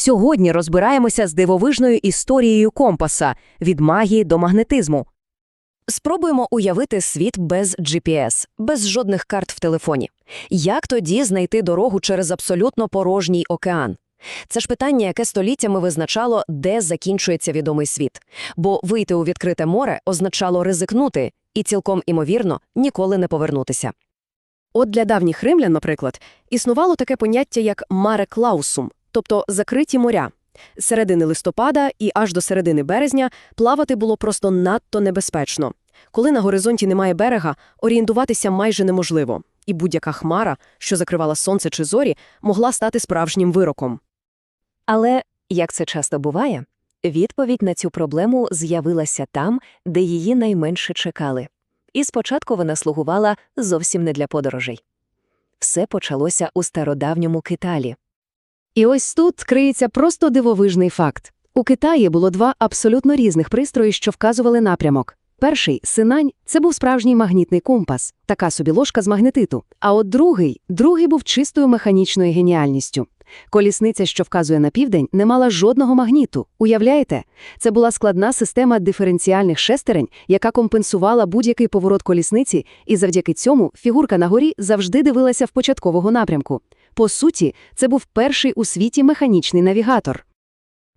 Сьогодні розбираємося з дивовижною історією компаса від магії до магнетизму. Спробуємо уявити світ без GPS, без жодних карт в телефоні. Як тоді знайти дорогу через абсолютно порожній океан? Це ж питання, яке століттями визначало, де закінчується відомий світ. Бо вийти у відкрите море означало ризикнути і, цілком імовірно, ніколи не повернутися. От для давніх римлян, наприклад, існувало таке поняття як маре клаусум, тобто закриті моря. З середини листопада і аж до середини березня плавати було просто надто небезпечно. Коли на горизонті немає берега, орієнтуватися майже неможливо, і будь-яка хмара, що закривала сонце чи зорі, могла стати справжнім вироком. Але, як це часто буває, відповідь на цю проблему з'явилася там, де її найменше чекали. І спочатку вона слугувала зовсім не для подорожей. Все почалося у стародавньому Киталі. І ось тут криється просто дивовижний факт. У Китаї було два абсолютно різних пристрої, що вказували напрямок. Перший синань це був справжній магнітний компас, така собі ложка з магнетиту. А от другий, другий був чистою механічною геніальністю. Колісниця, що вказує на південь, не мала жодного магніту. Уявляєте? Це була складна система диференціальних шестерень, яка компенсувала будь-який поворот колісниці, і завдяки цьому фігурка на горі завжди дивилася в початкового напрямку. По суті, це був перший у світі механічний навігатор.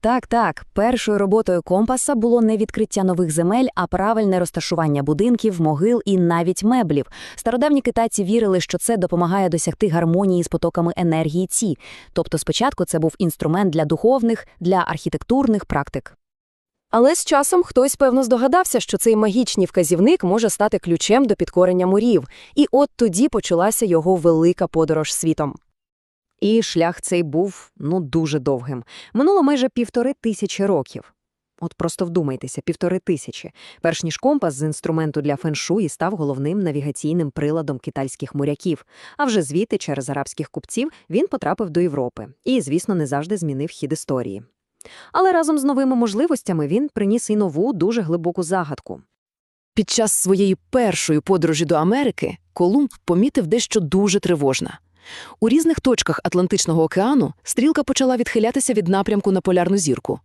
Так, так, першою роботою компаса було не відкриття нових земель, а правильне розташування будинків, могил і навіть меблів. Стародавні китайці вірили, що це допомагає досягти гармонії з потоками енергії Ці. Тобто спочатку це був інструмент для духовних, для архітектурних практик. Але з часом хтось, певно, здогадався, що цей магічний вказівник може стати ключем до підкорення морів, і от тоді почалася його велика подорож світом. І шлях цей був, ну, дуже довгим. Минуло майже півтори тисячі років. От просто вдумайтеся, півтори тисячі. Перш ніж компас з інструменту для феншуї став головним навігаційним приладом китайських моряків, а вже звідти, через арабських купців, він потрапив до Європи і, звісно, не завжди змінив хід історії. Але разом з новими можливостями він приніс і нову, дуже глибоку загадку. Під час своєї першої подорожі до Америки Колумб помітив дещо дуже тривожне. У різних точках Атлантичного океану стрілка почала відхилятися від напрямку на полярну зірку.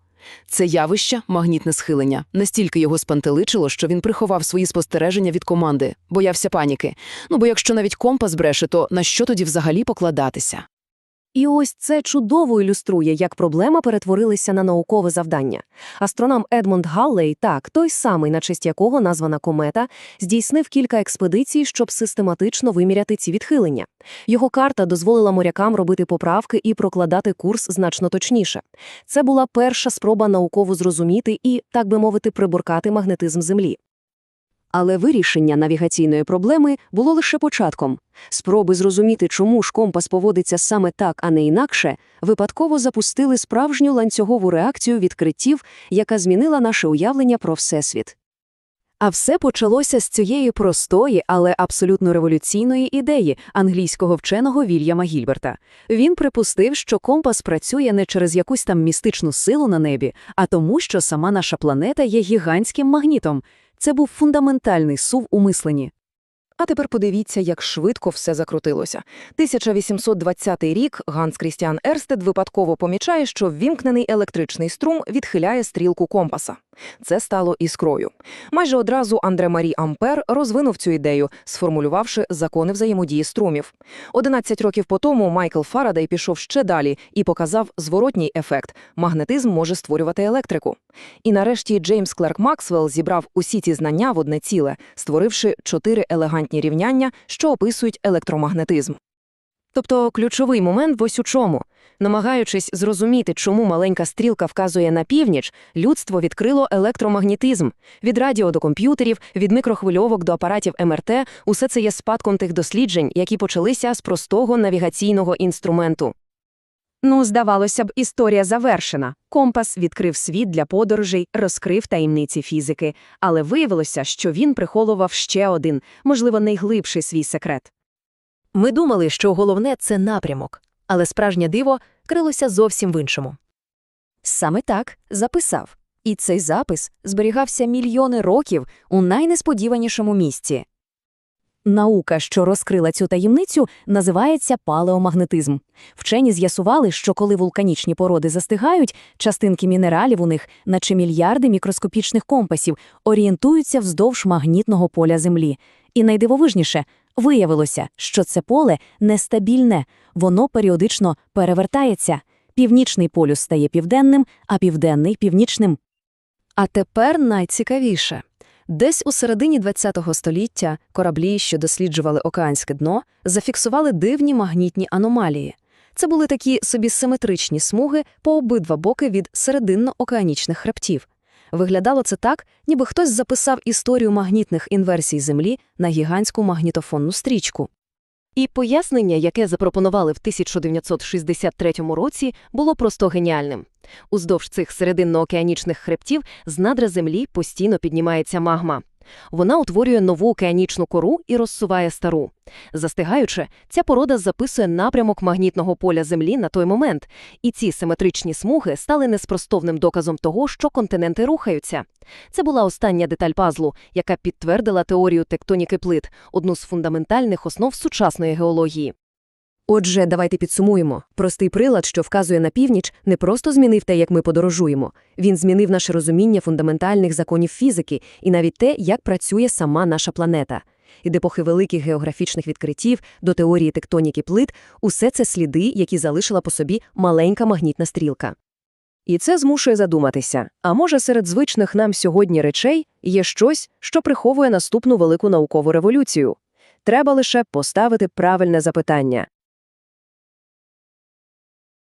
Це явище, магнітне схилення, настільки його спантеличило, що він приховав свої спостереження від команди, боявся паніки. Ну бо якщо навіть компас бреше, то на що тоді взагалі покладатися? І ось це чудово ілюструє, як проблема перетворилася на наукове завдання. Астроном Едмунд Галлей, так, той самий, на честь якого названа комета, здійснив кілька експедицій, щоб систематично виміряти ці відхилення. Його карта дозволила морякам робити поправки і прокладати курс значно точніше. Це була перша спроба науково зрозуміти і, так би мовити, приборкати магнетизм Землі. Але вирішення навігаційної проблеми було лише початком. Спроби зрозуміти, чому ж компас поводиться саме так, а не інакше, випадково запустили справжню ланцюгову реакцію відкриттів, яка змінила наше уявлення про Всесвіт. А все почалося з цієї простої, але абсолютно революційної ідеї англійського вченого Вільяма Гільберта. Він припустив, що компас працює не через якусь там містичну силу на небі, а тому, що сама наша планета є гігантським магнітом. Це був фундаментальний сув у мисленні. А тепер подивіться, як швидко все закрутилося. 1820 рік Ганс Крістіан Ерстед випадково помічає, що ввімкнений електричний струм відхиляє стрілку компаса. Це стало іскрою. Майже одразу Андре Марі Ампер розвинув цю ідею, сформулювавши закони взаємодії струмів. 11 років по тому Майкл Фарадей пішов ще далі і показав зворотній ефект – магнетизм може створювати електрику. І нарешті Джеймс Клерк Максвелл зібрав усі ці знання в одне ціле, створивши чотири елегантні рівняння, що описують електромагнетизм. Тобто ключовий момент ось у чому. Намагаючись зрозуміти, чому маленька стрілка вказує на північ, людство відкрило електромагнітизм. Від радіо до комп'ютерів, від мікрохвильовок до апаратів МРТ – усе це є спадком тих досліджень, які почалися з простого навігаційного інструменту. Ну, здавалося б, історія завершена. Компас відкрив світ для подорожей, розкрив таємниці фізики, але виявилося, що він приховував ще один, можливо, найглибший свій секрет. Ми думали, що головне це напрямок, але справжнє диво крилося зовсім в іншому. Саме так записав. І цей запис зберігався мільйони років у найнесподіванішому місці. Наука, що розкрила цю таємницю, називається палеомагнетизм. Вчені з'ясували, що коли вулканічні породи застигають, частинки мінералів у них, наче мільярди мікроскопічних компасів, орієнтуються вздовж магнітного поля Землі. І найдивовижніше, виявилося, що це поле нестабільне, воно періодично перевертається. Північний полюс стає південним, а південний – північним. А тепер найцікавіше. Десь у середині ХХ століття кораблі, що досліджували океанське дно, зафіксували дивні магнітні аномалії. Це були такі собі симетричні смуги по обидва боки від серединно-океанічних хребтів. Виглядало це так, ніби хтось записав історію магнітних інверсій Землі на гігантську магнітофонну стрічку. І пояснення, яке запропонували в 1963 році, було просто геніальним. Уздовж цих серединно-океанічних хребтів з надра землі постійно піднімається магма. Вона утворює нову океанічну кору і розсуває стару. Застигаючи, ця порода записує напрямок магнітного поля Землі на той момент, і ці симетричні смуги стали неспростовним доказом того, що континенти рухаються. Це була остання деталь пазлу, яка підтвердила теорію тектоніки плит, одну з фундаментальних основ сучасної геології. Отже, давайте підсумуємо. Простий прилад, що вказує на північ, не просто змінив те, як ми подорожуємо. Він змінив наше розуміння фундаментальних законів фізики і навіть те, як працює сама наша планета. Від епохи великих географічних відкриттів до теорії тектоніки плит – усе це сліди, які залишила по собі маленька магнітна стрілка. І це змушує задуматися, а може серед звичних нам сьогодні речей є щось, що приховує наступну велику наукову революцію? Треба лише поставити правильне запитання.